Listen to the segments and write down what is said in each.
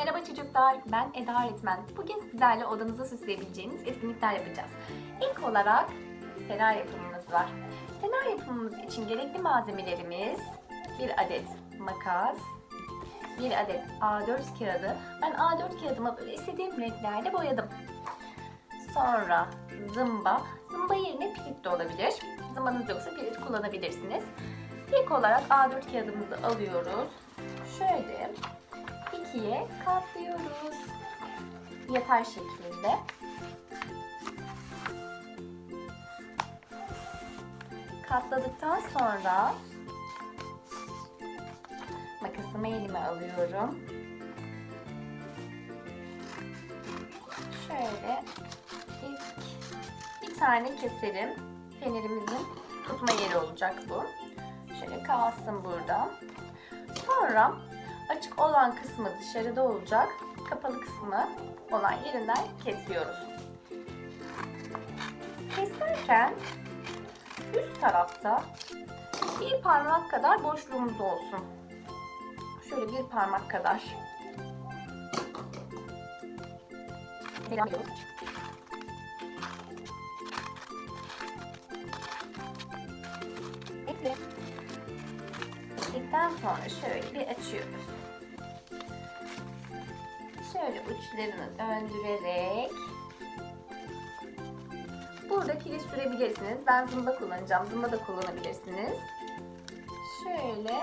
Merhaba çocuklar, ben Eda Öğretmen. Bugün sizlerle odanızı süsleyebileceğiniz etkinlikler yapacağız. İlk olarak fener yapımımız var. Fener yapımımız için gerekli malzemelerimiz bir adet makas, bir adet A4 kağıdı. Ben A4 kağıdımı böyle istediğim renklerde boyadım. Sonra zımba. Zımba yerine pirit de olabilir. Zımbanız yoksa pirit kullanabilirsiniz. İlk olarak A4 kağıdımızı alıyoruz. Şöyle ikiye katlıyoruz. Yatay şekilde. Katladıktan sonra makasımı elime alıyorum. Şöyle ilk bir tane keserim. Fenerimizin tutma yeri olacak bu. Şöyle kalsın burada. Sonra açık olan kısmı dışarıda olacak. Kapalı kısmı olan yerinden kesiyoruz. Keserken üst tarafta bir parmak kadar boşluğumuz olsun. Şöyle bir parmak kadar. Devam ediyoruz. Bekle. Bekledikten sonra şöyle bir açıyoruz. Şöyle uçlarını döndürerek Burada pili sürebilirsiniz. Ben zımba kullanacağım. Zımba da kullanabilirsiniz. Şöyle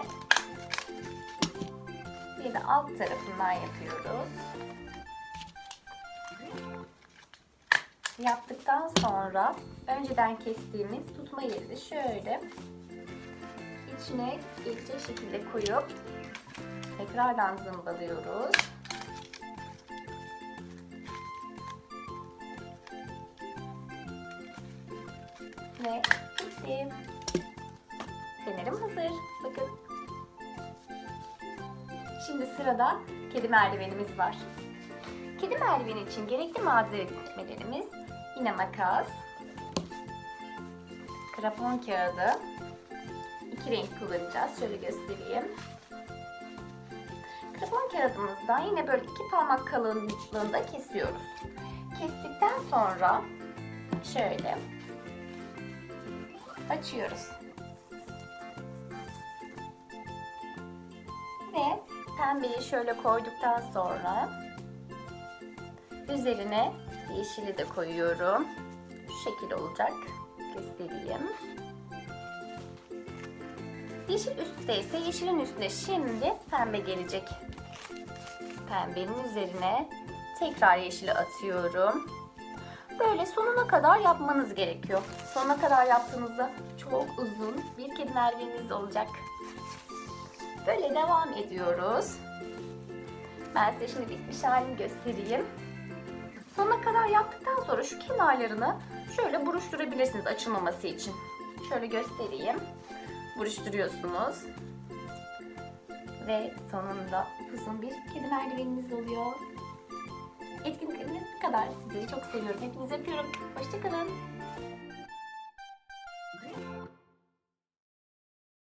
bir de alt tarafından yapıyoruz. Yaptıktan sonra önceden kestiğimiz tutma yerini şöyle içine gelecek şekilde koyup tekrardan zımbalıyoruz. Ve bitti. Fenerim hazır. Bakın. Şimdi sırada kedi merdivenimiz var. Kedi merdiveni için gerekli malzemelerimiz yine makas, krapon kağıdı, iki renk kullanacağız. Şöyle göstereyim. Krapon kağıdımızdan yine böyle iki parmak kalınlığında kesiyoruz. Kestikten sonra şöyle açıyoruz. Ve pembeyi şöyle koyduktan sonra üzerine yeşili de koyuyorum. Şu şekil olacak. Göstereyim. Yeşil üstteyse yeşilin üstüne şimdi pembe gelecek. Pembenin üzerine tekrar yeşili atıyorum. Böyle sonuna kadar yapmanız gerekiyor. Sonuna kadar yaptığınızda çok uzun bir kedi merdiveniniz olacak. Böyle devam ediyoruz. Ben size şimdi bitmiş halini göstereyim. Sonuna kadar yaptıktan sonra şu kenarlarını şöyle buruşturabilirsiniz açılmaması için. Şöyle göstereyim. Buruşturuyorsunuz. Ve sonunda uzun bir kedi merdiveniniz oluyor etkinliklerimiz bu kadar. Sizleri çok seviyorum. Hepinizi öpüyorum. Hoşçakalın.